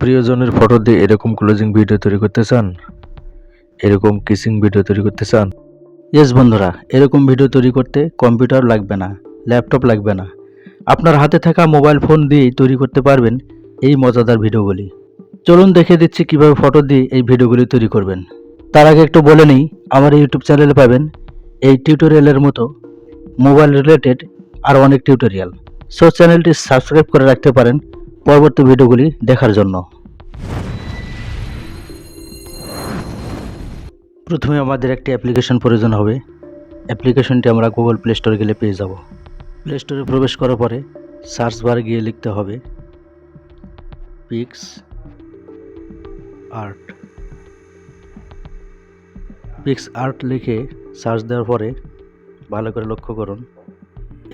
প্রিয়জনের ফটো দিয়ে এরকম ক্লোজিং ভিডিও তৈরি করতে চান? এরকম কিসিং ভিডিও তৈরি করতে চান? ইয়েস বন্ধুরা, এরকম ভিডিও তৈরি করতে কম্পিউটার লাগবে না ল্যাপটপ লাগবে না। আপনার হাতে থাকা মোবাইল ফোন দিয়েই তৈরি করতে পারবেন এই মজাদার ভিডিওগুলি চলুন দেখে দিচ্ছি কীভাবে ফটো দিয়ে এই ভিডিওগুলি তৈরি করবেন। তার আগে একটু বলে নিই, আমার ইউটিউব চ্যানেলে পাবেন এই টিউটোরিয়ালের মতো মোবাইল রিলেটেড আর অনেক টিউটোরিয়াল সো চ্যানেলটি সাবস্ক্রাইব করে রাখতে পারেন পরবর্তী ভিডিওগুলি দেখার জন্য। প্রথমে আমাদের একটি অ্যাপ্লিকেশন প্রয়োজন হবে। অ্যাপ্লিকেশনটি আমরা গুগল প্লে স্টোরে গেলে পেয়ে যাব। প্লে স্টোরে প্রবেশ করার পরে সার্চ বারে গিয়ে লিখতে হবে পিক্স আর্ট পিক্স আর্ট লিখে সার্চ দেওয়ার পরে ভালো করে লক্ষ্য করুন।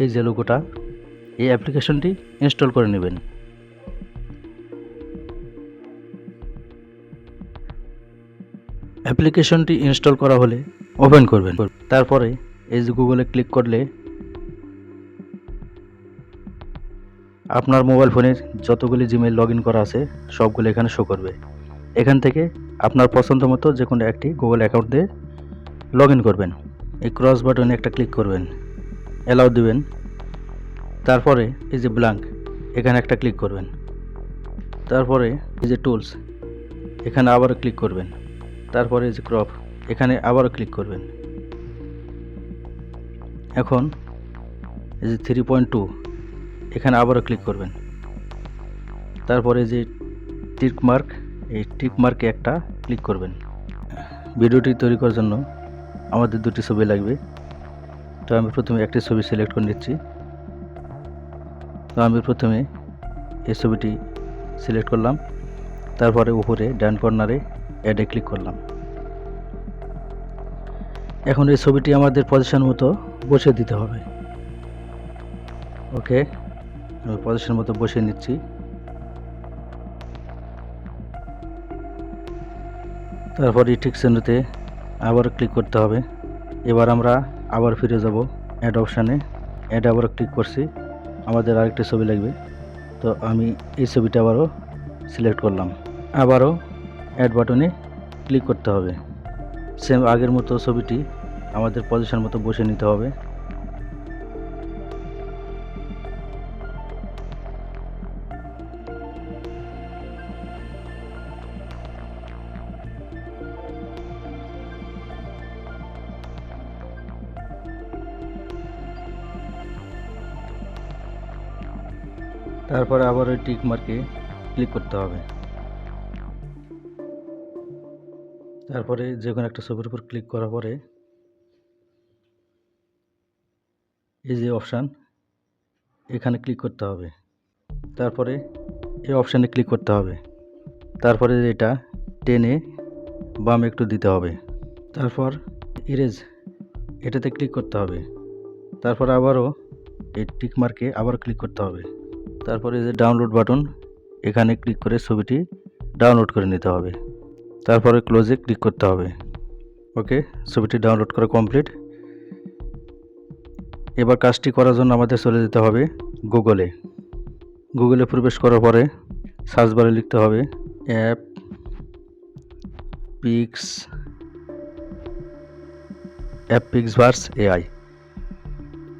এই যে লোগোটা এই অ্যাপ্লিকেশনটি ইনস্টল করে নেবেন। অ্যাপ্লিকেশনটি ইনস্টল করা হলে ওপেন করবেন। তারপরে এই গুগলে ক্লিক করলে আপনার মোবাইল ফোনের যতগুলি জিমেল লগ ইন করা আছে, সবগুলো এখানে শো করবে। এখান থেকে আপনার পছন্দ মতো যে কোনো একটি গুগল অ্যাকাউন্ট দিয়ে লগ ইন করবেন। এই ক্রস বাটনে একটা ক্লিক করবেন। অ্যালাউ দিবেন। তারপরে এই যে ব্ল্যাঙ্ক এখানে একটা ক্লিক করবেন। তারপরে এই যে টুলস, এখানে আবারও ক্লিক করবেন। তারপরে যে ক্রপ এখানে আবারও ক্লিক করবেন। এখন এই যে থ্রি পয়েন্ট টু এখানে আবারও ক্লিক করবেন। তারপরে যে টিক মার্ক এই টিক মার্কে একটা ক্লিক করবেন। ভিডিওটি তৈরি করার জন্য আমাদের দুটি ছবি লাগবে। তো আমি প্রথমে একটি ছবি সিলেক্ট করে নিচ্ছি। তো আমি প্রথমে এই ছবিটি সিলেক্ট করলাম। তারপরে উপরে ডান কর্নারে অ্যাডে ক্লিক করলাম। এখন এই ছবিটি আমাদের পজিশন মতো বসিয়ে দিতে হবে। ওকে, আমি পজিশন মতো বসিয়ে নিচ্ছি। তারপর ঠিক চিহ্নতে আবার ক্লিক করতে হবে। এবার আমরা আবার ফিরে যাব অ্যাড অপশানে অ্যাড আবার ক্লিক করছি। আমাদের আরেকটি ছবি লাগবে। তো আমি এই ছবিটা আবারও সিলেক্ট করলাম। আবারও অ্যাড বাটনে ক্লিক করতে হবে। সেম আগের মতো ছবিটি আমাদের পজিশন মতো বসে নিতে হবে। তারপরে আবার ওই টিক মার্কে ক্লিক করতে হবে। তারপরে যে কোনো একটা ছবির উপর ক্লিক করার পরে এই যে অপশান এখানে ক্লিক করতে হবে। তারপরে এই অপশানে ক্লিক করতে হবে। তারপরে এটা টেনে বাম একটু দিতে হবে। তারপর ইরেজ এটাতে ক্লিক করতে হবে। তারপর আবারও এই টিক মার্কে আবার ক্লিক করতে হবে। তারপরে যে ডাউনলোড বাটন এখানে ক্লিক করে ছবিটি ডাউনলোড করে নিতে হবে। তারপরে ক্লোজে ক্লিক করতে হবে। ওকে ছবিটি ডাউনলোড করা কমপ্লিট এবার কাজটি করার জন্য আমাদের চলে যেতে হবে গুগলে গুগলে প্রবেশ করার পরে সার্চ বারে লিখতে হবে app Pix app PixVerse AI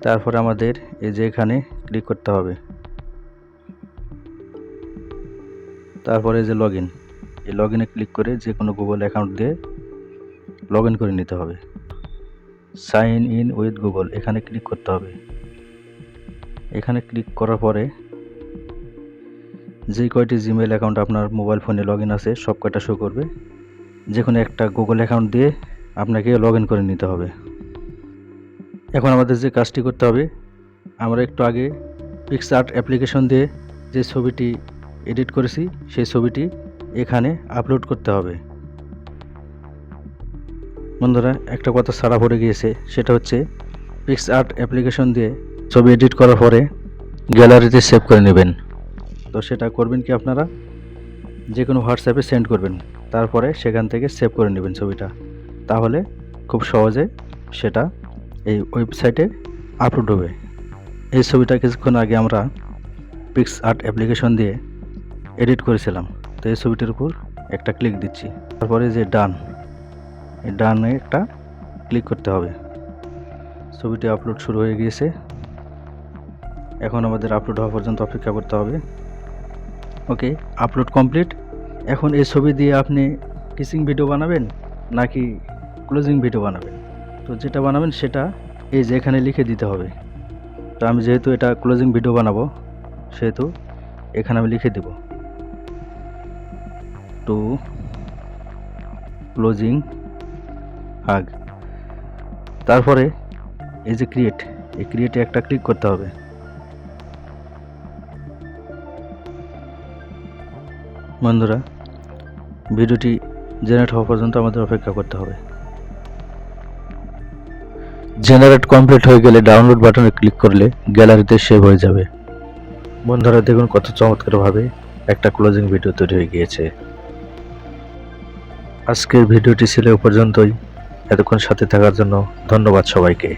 তারপরে আমাদের এই যে এখানে ক্লিক করতে হবে। তারপরে যে লগ ইন এই লগ ইনে ক্লিক করে যে কোনো গুগল অ্যাকাউন্ট দিয়ে লগ ইন করে নিতে হবে। সাইন ইন উইথ গুগল এখানে ক্লিক করতে হবে। এখানে ক্লিক করার পরে যে কয়টি জিমেল অ্যাকাউন্ট আপনার মোবাইল ফোনে লগ ইন আছে, সব কয়টা শো করবে। যে কোনো একটা গুগল অ্যাকাউন্ট দিয়ে আপনাকে লগ ইন করে নিতে হবে। এখন আমাদের যে কাজটি করতে হবে, আমরা একটু আগে পিক্সআর্ট অ্যাপ্লিকেশন দিয়ে যে ছবিটি এডিট করেছি, সেই ছবিটি এখানে আপলোড করতে হবে। বন্ধুরা, একটা কথা ছাড়া পড়ে গিয়েছে, সেটা হচ্ছে পিক্স আর্ট অ্যাপ্লিকেশন দিয়ে ছবি এডিট করার পরে গ্যালারিতে সেভ করে নেবেন। তো সেটা করবেন কি আপনারা? যে কোনো হোয়াটসঅ্যাপে সেন্ড করবেন। তারপরে সেখান থেকে সেভ করে নেবেন ছবিটা। তাহলে খুব সহজে সেটা এই ওয়েবসাইটে আপলোড হবে। এই ছবিটা কিছুক্ষণ আগে আমরা পিক্স আর্ট অ্যাপ্লিকেশন দিয়ে এডিট করেছিলাম। তো এই ছবিটির উপর একটা ক্লিক দিচ্ছি। তারপরে যে ডান, এই ডানে একটা ক্লিক করতে হবে। ছবিটি আপলোড শুরু হয়ে গিয়েছে। এখন আমাদের আপলোড হওয়া পর্যন্ত অপেক্ষা করতে হবে। ওকে আপলোড কমপ্লিট এখন এই ছবি দিয়ে আপনি কিসিং ভিডিও বানাবেন নাকি ক্লোজিং ভিডিও বানাবেন? তো যেটা বানাবেন সেটা এই যে এখানে লিখে দিতে হবে। তো আমি যেহেতু এটা ক্লোজিং ভিডিও বানাবো, সেহেতু এখানে আমি লিখে দেব। টু ক্লোজিং হাগ তারপরে এই যে ক্রিয়েট এই ক্রিয়েটে একটা ক্লিক করতে হবে। বন্ধুরা, ভিডিওটি জেনারেট হওয়া পর্যন্ত আমাদের অপেক্ষা করতে হবে। জেনারেট কমপ্লিট হয়ে গেলে ডাউনলোড বাটনে ক্লিক করলে গ্যালারিতে সেভ হয়ে যাবে। বন্ধুরা, দেখুন কত চমৎকারভাবে একটা ক্লোজিং ভিডিও তৈরি হয়ে গিয়েছে। আজকের ভিডিওটি ছিল এ পর্যন্তই। এতক্ষণ সাথে থাকার জন্য ধন্যবাদ সবাইকে।